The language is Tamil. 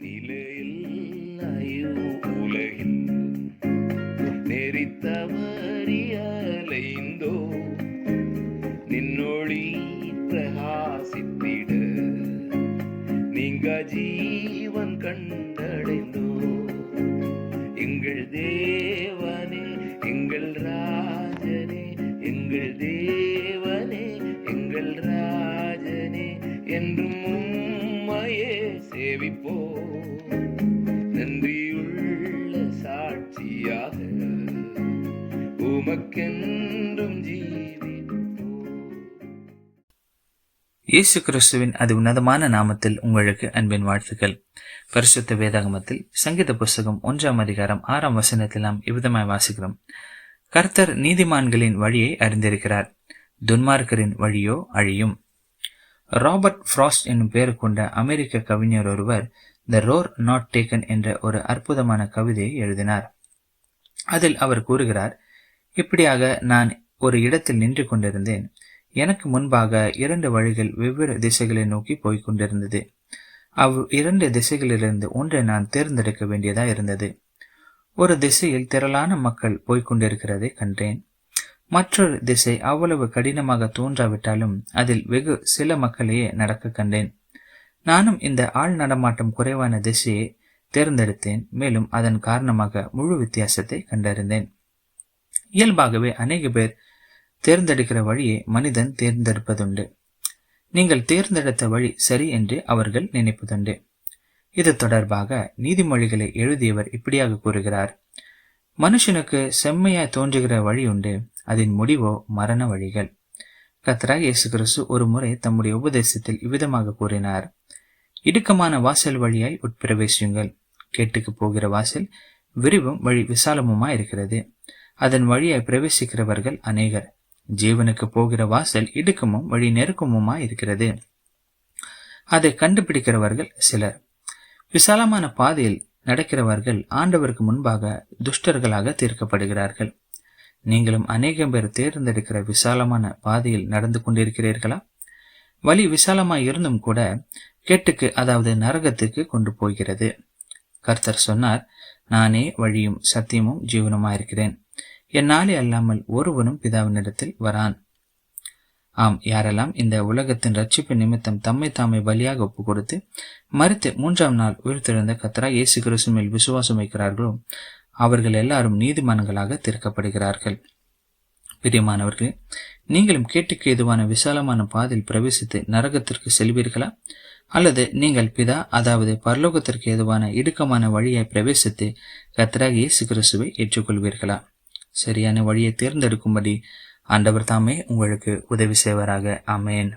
நிலையில் உலகில் நெறித்தவறியலைந்தோ நின்னொளி பிரகாசித்திட. நீங்க ஜீவன் கண்டடைந்தோ எங்கள் தேவனே எங்கள் ராஜனே எங்கள் தேவனே எங்கள் ராஜனே என்றும் உம்மையே சேவிப்போ. நன்றியுள்ள சாட்சியாக உமக்கென்றும் இயேசு கிறிஸ்துவின் அது உன்னதமான நாமத்தில் உங்களுக்கு அன்பின் வாழ்த்துக்கள். பரிசுத்த வேதாகமத்தில் சங்கீத புஸ்தகம் ஒன்றாம் அதிகாரம் ஆறாம் வசனத்தில் நாம் இவ்விதமாய் வாசிக்கிறோம். கர்த்தர் நீதிமான்களின் வழியை அறிந்திருக்கிறார். துன்மார்க்கரின் வழியோ அழியும். ராபர்ட் ஃப்ராஸ்ட் என்னும் பெயர் கொண்ட அமெரிக்க கவிஞர் ஒருவர் த ரோர் நாட் டேக்கன் என்ற ஒரு அற்புதமான கவிதையை எழுதினார். அதில் அவர் கூறுகிறார் இப்படியாக நான் ஒரு இடத்தில் நின்று கொண்டிருந்தேன். எனக்கு முன்பாக இரண்டு வழிகள் வெவ்வேறு திசைகளை நோக்கி போய்க் கொண்டிருந்தது. அவ் இரண்டு திசைகளிலிருந்து ஒன்றை நான் தேர்ந்தெடுக்க வேண்டியதாக இருந்தது. ஒரு திசையில் திரளான மக்கள் போய்க் கொண்டிருக்கிறதை கண்டேன். மற்றொரு திசை அவ்வளவு கடினமாக தோன்றாவிட்டாலும் அதில் வெகு சில மக்களையே நடக்க கண்டேன். நானும் இந்த ஆள் நடமாட்டம் குறைவான திசையை தேர்ந்தெடுத்தேன். மேலும் அதன் காரணமாக முழு வித்தியாசத்தை கண்டறிந்தேன். இயல்பாகவே அநேக பேர் தேர்ந்தெடுக்கிற வழியை மனிதன் தேர்ந்தெடுப்பதுண்டு. நீங்கள் தேர்ந்தெடுத்த வழி சரி என்று அவர்கள் நினைப்பதுண்டு. இது தொடர்பாக நீதிமொழிகளை எழுதியவர் இப்படியாக கூறுகிறார். மனுஷனுக்கு செம்மையாய் தோன்றுகிற வழி உண்டு. அதன் முடிவோ மரண வழிகள். கத்தராக இயேசு கிறிஸ்து ஒரு முறை தம்முடைய உபதேசத்தில் இவ்விதமாக கூறினார். இடுக்கமான வாசல் வழியாய் உட்பிரவேசியுங்கள். கேட்டுக்கு போகிற வாசல் விரிவும் வழி விசாலமுமா இருக்கிறது. அதன் வழியாய் பிரவேசிக்கிறவர்கள் அநேகர். ஜீவனுக்கு போகிற வாசல் இடுக்கமும் வழி நெருக்கமுமா இருக்கிறது. அதை கண்டுபிடிக்கிறவர்கள் சிலர். விசாலமான பாதையில் நடக்கிறவர்கள் ஆண்டவருக்கு முன்பாக துஷ்டர்களாக தீர்க்கப்படுகிறார்கள். நீங்களும் அநேகம் பேர் தேர்ந்தெடுக்கிற விசாலமான பாதையில் நடந்து கொண்டிருக்கிறீர்களா? வழி விசாலமாய் இருந்தும் கூட கேட்டுக்கு அதாவது நரகத்துக்கு கொண்டு போகிறது. கர்த்தர் சொன்னார் நானே வழியும் சத்தியமும் ஜீவனுமாயிருக்கிறேன் என்னாலே அல்லாமல் ஒருவனும் பிதாவினிடத்தில் வரான். ஆம் யாரெல்லாம் இந்த உலகத்தின் ரட்சிப்பு நிமித்தம் தம்மை தாமை பலியாக ஒப்பு கொடுத்து மறுத்து மூன்றாம் நாள் உயிர்த்தெழுந்த கத்தரா இயேசு கிறிஸ்து மேல் விசுவாசம் வைக்கிறார்களோ அவர்கள் எல்லாரும் நீதிமான்களாக தீர்க்கப்படுகிறார்கள். பிரியமானவர்களே நீங்களும் கேட்டுக்கு எதுவான விசாலமான பாதையில் பிரவேசித்து நரகத்திற்கு செல்வீர்களா? அல்லது நீங்கள் பிதா அதாவது பரலோகத்திற்கு எதுவான இடுக்கமான வழியை பிரவேசித்து கத்தராக இயேசு ஏற்றுக்கொள்வீர்களா? சரியான வழியை தேர்ந்தெடுக்கும்படி ஆண்டவர் தாமே உங்களுக்கு உதவி செய்வராக. அமேன்